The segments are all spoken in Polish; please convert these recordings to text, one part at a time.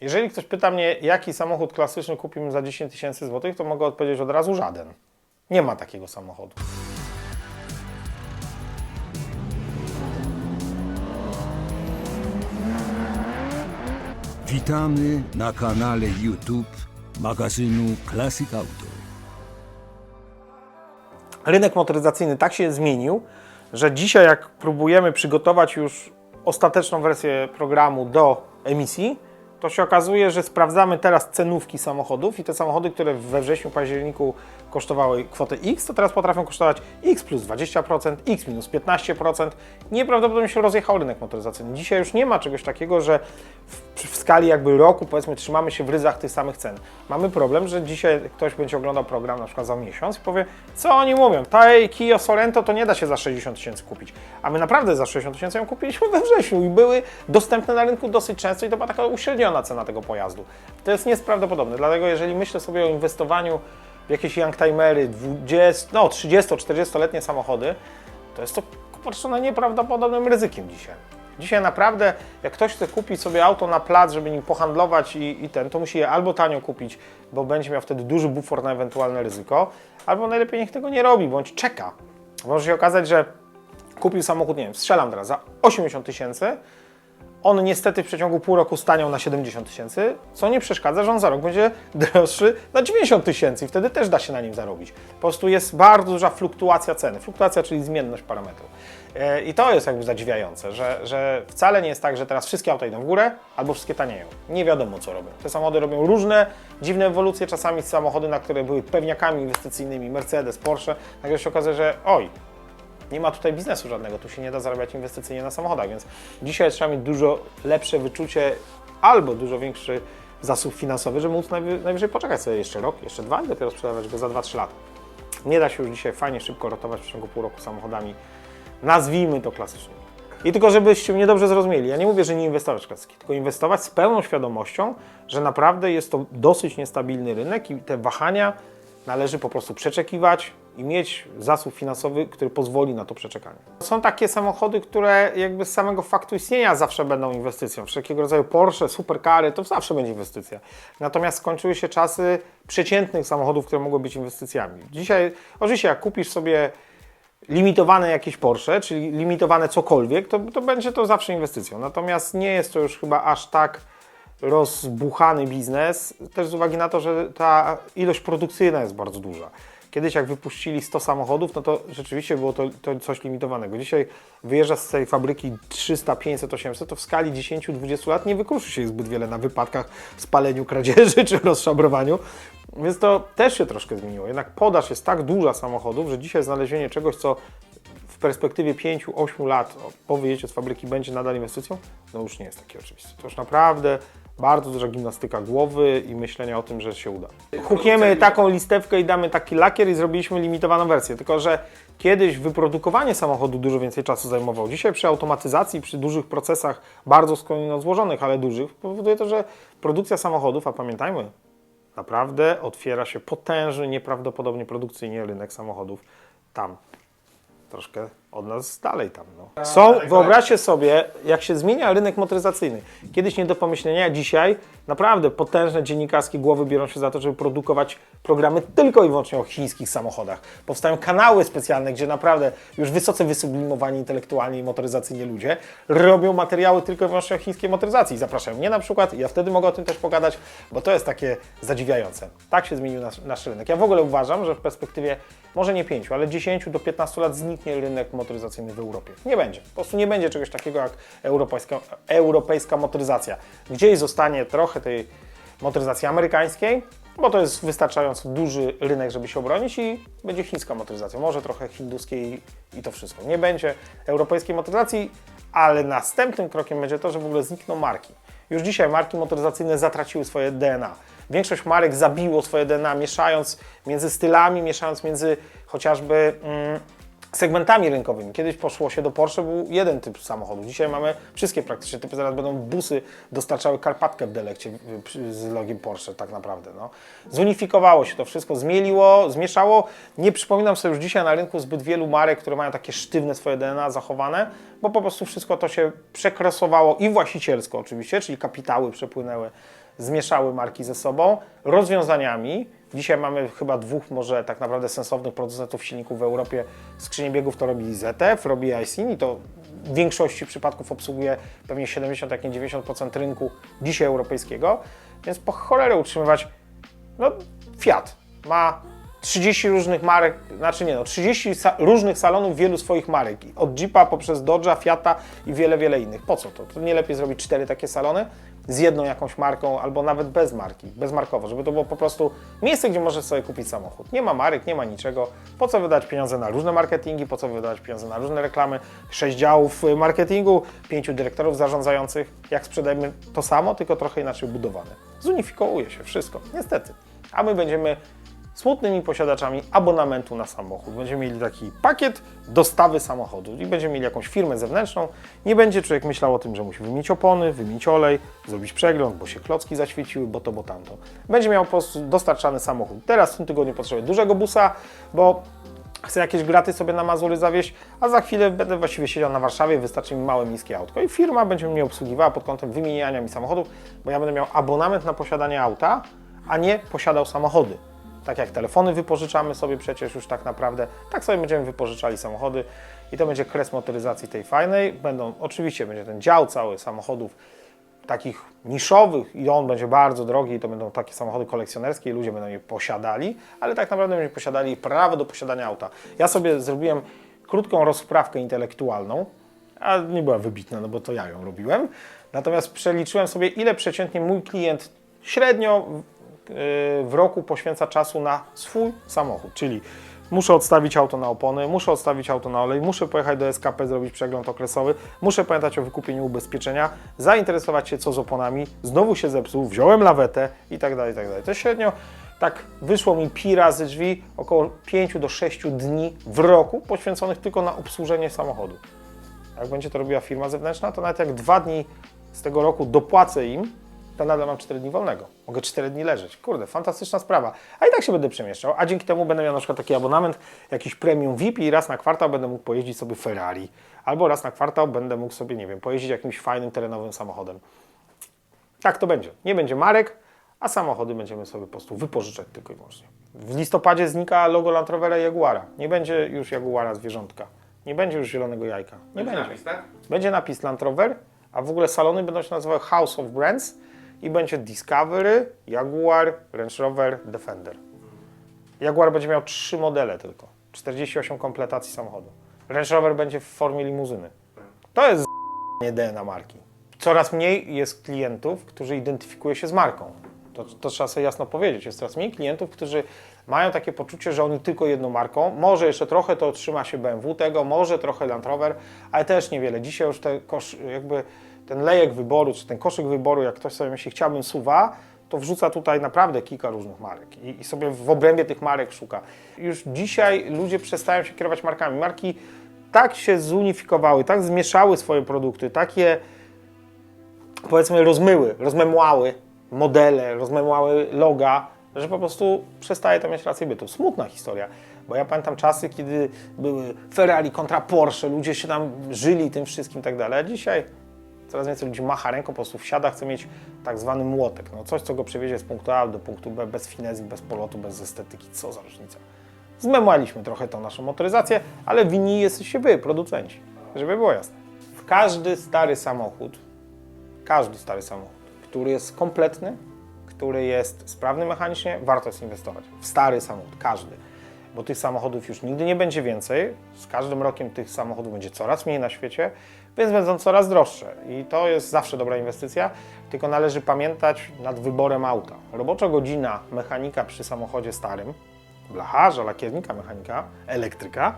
Jeżeli ktoś pyta mnie, jaki samochód klasyczny kupimy za 10 tysięcy złotych, to mogę odpowiedzieć od razu żaden. Nie ma takiego samochodu. Witamy na kanale YouTube magazynu Classic Auto. rynek motoryzacyjny tak się zmienił, że dzisiaj jak próbujemy przygotować już ostateczną wersję programu do emisji, to się okazuje, że sprawdzamy teraz cenówki samochodów i te samochody, które we wrześniu, październiku kosztowały kwotę X, to teraz potrafią kosztować X plus 20%, X minus 15%. Nieprawdopodobnie się rozjechał rynek motoryzacyjny. Dzisiaj już nie ma czegoś takiego, że w, w skali jakby roku, powiedzmy, trzymamy się w ryzach tych samych cen. Mamy problem, że dzisiaj ktoś będzie oglądał program na przykład za miesiąc i powie, co oni mówią, tej Kia Sorento to nie da się za 60 tysięcy kupić. A my naprawdę za 60 tysięcy ją kupiliśmy we wrześniu i były dostępne na rynku dosyć często i to była taka uśredniona cena tego pojazdu. To jest nieprawdopodobne, dlatego jeżeli myślę sobie o inwestowaniu jakieś youngtimery, 20, no 30-40-letnie samochody, to jest to popatrzone nieprawdopodobnym ryzykiem dzisiaj. Dzisiaj naprawdę, jak ktoś chce kupić sobie auto na plac, żeby nim pohandlować i, i ten, to musi je albo tanio kupić, bo będzie miał wtedy duży bufor na ewentualne ryzyko, albo najlepiej niech tego nie robi, bądź czeka. Może się okazać, że kupił samochód, nie wiem, strzelam teraz, za 80 tysięcy, on niestety w przeciągu pół roku staniał na 70 tysięcy, co nie przeszkadza, że on za rok będzie droższy na 90 tysięcy i wtedy też da się na nim zarobić. Po prostu jest bardzo duża fluktuacja ceny. Fluktuacja, czyli zmienność parametrów. E, I to jest jakby zadziwiające, że, że wcale nie jest tak, że teraz wszystkie auta idą w górę albo wszystkie tanieją. Nie wiadomo, co robią. Te samochody robią różne dziwne ewolucje, czasami samochody, na które były pewniakami inwestycyjnymi, Mercedes, Porsche, nagle się okazuje, że oj, nie ma tutaj biznesu żadnego, tu się nie da zarabiać inwestycyjnie na samochodach, więc dzisiaj trzeba mieć dużo lepsze wyczucie albo dużo większy zasób finansowy, żeby móc najwy, najwyżej poczekać sobie jeszcze rok, jeszcze dwa i dopiero sprzedawać go za 2-3 lata. Nie da się już dzisiaj fajnie szybko rotować w przeciągu pół roku samochodami, nazwijmy to klasycznymi. I tylko żebyście mnie dobrze zrozumieli, ja nie mówię, że nie inwestować klasyki, tylko inwestować z pełną świadomością, że naprawdę jest to dosyć niestabilny rynek i te wahania należy po prostu przeczekiwać i mieć zasób finansowy, który pozwoli na to przeczekanie. Są takie samochody, które jakby z samego faktu istnienia zawsze będą inwestycją. Wszelkiego rodzaju Porsche, superkary, to zawsze będzie inwestycja. Natomiast skończyły się czasy przeciętnych samochodów, które mogły być inwestycjami. Dzisiaj, oczywiście jak kupisz sobie limitowane jakieś Porsche, czyli limitowane cokolwiek, to, to będzie to zawsze inwestycją. Natomiast nie jest to już chyba aż tak rozbuchany biznes, też z uwagi na to, że ta ilość produkcyjna jest bardzo duża. Kiedyś jak wypuścili 100 samochodów, no to rzeczywiście było to, to coś limitowanego. Dzisiaj wyjeżdża z tej fabryki 300, 500, 800, to w skali 10-20 lat nie wykruszy się zbyt wiele na wypadkach, spaleniu kradzieży czy rozszabrowaniu. Więc to też się troszkę zmieniło. Jednak podaż jest tak duża samochodów, że dzisiaj znalezienie czegoś, co w perspektywie 5-8 lat po wyjeździe z fabryki będzie nadal inwestycją, no już nie jest takie oczywiste. To już naprawdę bardzo duża gimnastyka głowy i myślenia o tym, że się uda. Hukniemy taką listewkę i damy taki lakier i zrobiliśmy limitowaną wersję, tylko że kiedyś wyprodukowanie samochodu dużo więcej czasu zajmowało. Dzisiaj przy automatyzacji, przy dużych procesach, bardzo skądinąd złożonych, ale dużych, powoduje to, że produkcja samochodów, a pamiętajmy, naprawdę otwiera się potężny, nieprawdopodobnie produkcyjnie rynek samochodów tam troszkę od nas dalej tam. No. Są, wyobraźcie sobie, jak się zmienia rynek motoryzacyjny. Kiedyś nie do pomyślenia, dzisiaj naprawdę potężne dziennikarskie głowy biorą się za to, żeby produkować programy tylko i wyłącznie o chińskich samochodach. Powstają kanały specjalne, gdzie naprawdę już wysoce wysublimowani intelektualnie i motoryzacyjnie ludzie robią materiały tylko i wyłącznie o chińskiej motoryzacji. I Zapraszają mnie na przykład, ja wtedy mogę o tym też pogadać, bo to jest takie zadziwiające. Tak się zmienił nasz, nasz rynek. Ja w ogóle uważam, że w perspektywie może nie 5, ale 10 do 15 lat zniknie rynek motoryzacyjny w Europie. Nie będzie. Po prostu nie będzie czegoś takiego jak europejska, europejska motoryzacja. Gdzieś zostanie trochę tej motoryzacji amerykańskiej, bo to jest wystarczająco duży rynek, żeby się obronić i będzie chińska motoryzacja. Może trochę hinduskiej i to wszystko. Nie będzie europejskiej motoryzacji, ale następnym krokiem będzie to, że w ogóle znikną marki. Już dzisiaj marki motoryzacyjne zatraciły swoje DNA. Większość marek zabiło swoje DNA, mieszając między stylami, mieszając między chociażby mm, segmentami rynkowymi. Kiedyś poszło się do Porsche, był jeden typ samochodu. Dzisiaj mamy wszystkie praktycznie typy. Zaraz będą busy dostarczały Karpatkę w Delekcie y, z logiem Porsche tak naprawdę. No. Zunifikowało się to wszystko, zmieliło, zmieszało. Nie przypominam sobie już dzisiaj na rynku zbyt wielu marek, które mają takie sztywne swoje DNA zachowane, bo po prostu wszystko to się przekresowało i właścicielsko oczywiście, czyli kapitały przepłynęły zmieszały marki ze sobą rozwiązaniami. Dzisiaj mamy chyba dwóch może tak naprawdę sensownych producentów silników w Europie. Skrzynie biegów to robi ZF, robi ICIN i to w większości przypadków obsługuje pewnie 70, jak nie 90% rynku dzisiaj europejskiego. Więc po cholerę utrzymywać no, Fiat ma 30 różnych marek, znaczy nie no, 30 sa- różnych salonów wielu swoich marek. Od Jeepa poprzez Dodge'a, Fiata i wiele, wiele innych. Po co to? To nie lepiej zrobić cztery takie salony z jedną jakąś marką, albo nawet bez marki, bezmarkowo, żeby to było po prostu miejsce, gdzie możesz sobie kupić samochód. Nie ma marek, nie ma niczego. Po co wydać pieniądze na różne marketingi, po co wydać pieniądze na różne reklamy, sześć działów y, marketingu, pięciu dyrektorów zarządzających, jak sprzedajemy to samo, tylko trochę inaczej budowane. Zunifikuje się wszystko, niestety. A my będziemy smutnymi posiadaczami abonamentu na samochód. Będziemy mieli taki pakiet dostawy samochodu i będziemy mieli jakąś firmę zewnętrzną. Nie będzie człowiek myślał o tym, że musi wymienić opony, wymienić olej, zrobić przegląd, bo się klocki zaświeciły, bo to, bo tamto. Będzie miał po prostu dostarczany samochód. Teraz w tym tygodniu potrzebuję dużego busa, bo chcę jakieś graty sobie na Mazury zawieźć, a za chwilę będę właściwie siedział na Warszawie, wystarczy mi małe, niskie autko i firma będzie mnie obsługiwała pod kątem wymieniania mi samochodów, bo ja będę miał abonament na posiadanie auta, a nie posiadał samochody. Tak jak telefony wypożyczamy sobie przecież już tak naprawdę, tak sobie będziemy wypożyczali samochody i to będzie kres motoryzacji tej fajnej. Będą, oczywiście będzie ten dział cały samochodów takich niszowych i on będzie bardzo drogi i to będą takie samochody kolekcjonerskie i ludzie będą je posiadali, ale tak naprawdę będą posiadali prawo do posiadania auta. Ja sobie zrobiłem krótką rozprawkę intelektualną, a nie była wybitna, no bo to ja ją robiłem. Natomiast przeliczyłem sobie, ile przeciętnie mój klient średnio w roku poświęca czasu na swój samochód, czyli muszę odstawić auto na opony, muszę odstawić auto na olej, muszę pojechać do SKP, zrobić przegląd okresowy, muszę pamiętać o wykupieniu ubezpieczenia, zainteresować się co z oponami, znowu się zepsuł, wziąłem lawetę i tak dalej, tak dalej. To średnio tak wyszło mi pi razy drzwi, około 5 do 6 dni w roku poświęconych tylko na obsłużenie samochodu. Jak będzie to robiła firma zewnętrzna, to nawet jak dwa dni z tego roku dopłacę im, to nadal mam 4 dni wolnego. Mogę 4 dni leżeć. Kurde, fantastyczna sprawa. A i tak się będę przemieszczał, a dzięki temu będę miał na przykład taki abonament, jakiś premium VIP i raz na kwartał będę mógł pojeździć sobie Ferrari. Albo raz na kwartał będę mógł sobie, nie wiem, pojeździć jakimś fajnym terenowym samochodem. Tak to będzie. Nie będzie marek, a samochody będziemy sobie po prostu wypożyczać tylko i wyłącznie. W listopadzie znika logo Land Rovera i Jaguara. Nie będzie już Jaguara zwierzątka. Nie będzie już zielonego jajka. Nie będzie. napis, tak? Będzie napis Land Rover, a w ogóle salony będą się nazywały House of Brands i będzie Discovery, Jaguar, Range Rover, Defender. Jaguar będzie miał trzy modele tylko. 48 kompletacji samochodu. Range Rover będzie w formie limuzyny. To jest nie DNA marki. Coraz mniej jest klientów, którzy identyfikują się z marką. To, to trzeba sobie jasno powiedzieć. Jest coraz mniej klientów, którzy mają takie poczucie, że oni tylko jedną marką. Może jeszcze trochę to trzyma się BMW tego, może trochę Land Rover, ale też niewiele. Dzisiaj już te kosz, jakby ten lejek wyboru, czy ten koszyk wyboru, jak ktoś sobie myśli, chciałbym suwa, to wrzuca tutaj naprawdę kilka różnych marek i, i sobie w obrębie tych marek szuka. Już dzisiaj ludzie przestają się kierować markami. Marki tak się zunifikowały, tak zmieszały swoje produkty, takie powiedzmy rozmyły, rozmemłały modele, rozmemłały loga, że po prostu przestaje to mieć rację bytu. Smutna historia, bo ja pamiętam czasy, kiedy były Ferrari kontra Porsche, ludzie się tam żyli tym wszystkim i tak dalej, a dzisiaj coraz więcej ludzi macha ręką, po prostu wsiada, chce mieć tak zwany młotek, no coś, co go przewiezie z punktu A do punktu B, bez finezji, bez polotu, bez estetyki, co za różnica. Zmemłaliśmy trochę tą naszą motoryzację, ale winni jesteście wy, producenci, żeby było jasne. W każdy stary samochód każdy stary samochód, który jest kompletny, który jest sprawny mechanicznie, warto jest inwestować. W stary samochód, każdy. Bo tych samochodów już nigdy nie będzie więcej. Z każdym rokiem tych samochodów będzie coraz mniej na świecie, więc będą coraz droższe. I to jest zawsze dobra inwestycja, tylko należy pamiętać nad wyborem auta. Robocza godzina mechanika przy samochodzie starym, blacharza, lakiernika mechanika, elektryka,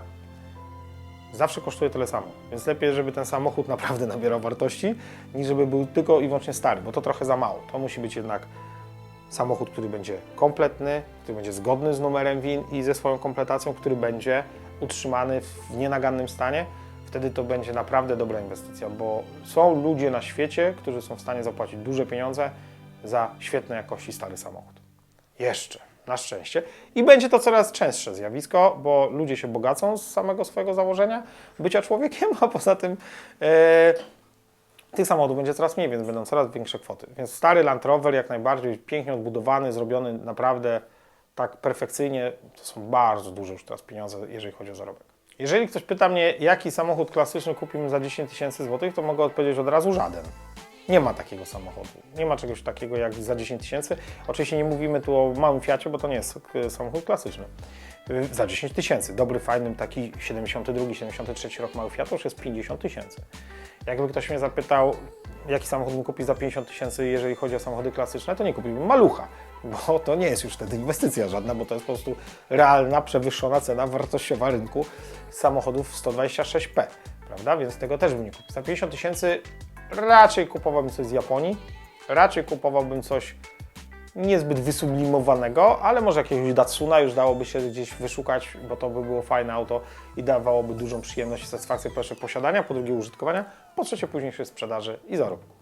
zawsze kosztuje tyle samo. Więc lepiej, żeby ten samochód naprawdę nabierał wartości, niż żeby był tylko i wyłącznie stary, bo to trochę za mało. To musi być jednak samochód, który będzie kompletny, który będzie zgodny z numerem WIN i ze swoją kompletacją, który będzie utrzymany w nienagannym stanie. Wtedy to będzie naprawdę dobra inwestycja, bo są ludzie na świecie, którzy są w stanie zapłacić duże pieniądze za świetnej jakości stary samochód. Jeszcze, na szczęście. I będzie to coraz częstsze zjawisko, bo ludzie się bogacą z samego swojego założenia bycia człowiekiem, a poza tym e, Tych samochodów będzie coraz mniej, więc będą coraz większe kwoty. Więc stary Land Rover jak najbardziej pięknie odbudowany, zrobiony naprawdę tak perfekcyjnie, to są bardzo duże już teraz pieniądze, jeżeli chodzi o zarobek. Jeżeli ktoś pyta mnie, jaki samochód klasyczny kupimy za 10 tysięcy złotych, to mogę odpowiedzieć od razu żaden. Nie ma takiego samochodu. Nie ma czegoś takiego jak za 10 tysięcy. Oczywiście nie mówimy tu o małym Fiacie, bo to nie jest e, samochód klasyczny. Y, Za 10 tysięcy. Dobry, fajny, taki 72, 73 rok mały Fiat już jest 50 tysięcy. Jakby ktoś mnie zapytał, jaki samochód bym kupił za 50 tysięcy, jeżeli chodzi o samochody klasyczne, to nie kupiłbym malucha, bo to nie jest już wtedy inwestycja żadna, bo to jest po prostu realna, przewyższona cena wartościowa rynku samochodów 126P, prawda? Więc tego też bym nie kupił. Za 50 tysięcy raczej kupowałbym coś z Japonii, raczej kupowałbym coś niezbyt wysublimowanego, ale może jakiegoś Datsuna już dałoby się gdzieś wyszukać, bo to by było fajne auto i dawałoby dużą przyjemność i satysfakcję po pierwsze posiadania, po drugie użytkowania, po trzecie późniejszej sprzedaży i zarobku.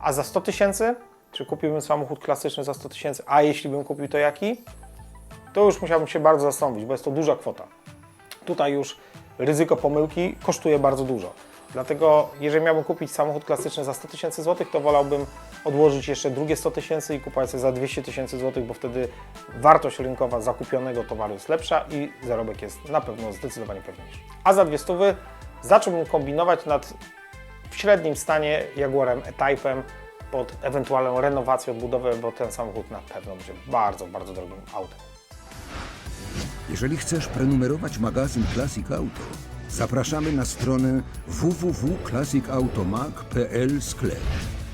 A za 100 tysięcy, czy kupiłbym samochód klasyczny za 100 tysięcy, a jeśli bym kupił to jaki, to już musiałbym się bardzo zastanowić, bo jest to duża kwota. Tutaj już ryzyko pomyłki kosztuje bardzo dużo. Dlatego, jeżeli miałbym kupić samochód klasyczny za 100 tysięcy złotych, to wolałbym odłożyć jeszcze drugie 100 tysięcy i kupować sobie za 200 tysięcy złotych, bo wtedy wartość rynkowa zakupionego towaru jest lepsza i zarobek jest na pewno zdecydowanie pewniejszy. A za dwie stówy zacząłbym kombinować nad w średnim stanie Jaguarem E-Type'em pod ewentualną renowację, odbudowę, bo ten samochód na pewno będzie bardzo, bardzo drogim autem. Jeżeli chcesz prenumerować magazyn Classic Auto, zapraszamy na stronę www.classicautomag.pl sklep.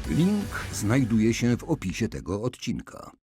Link znajduje się w opisie tego odcinka.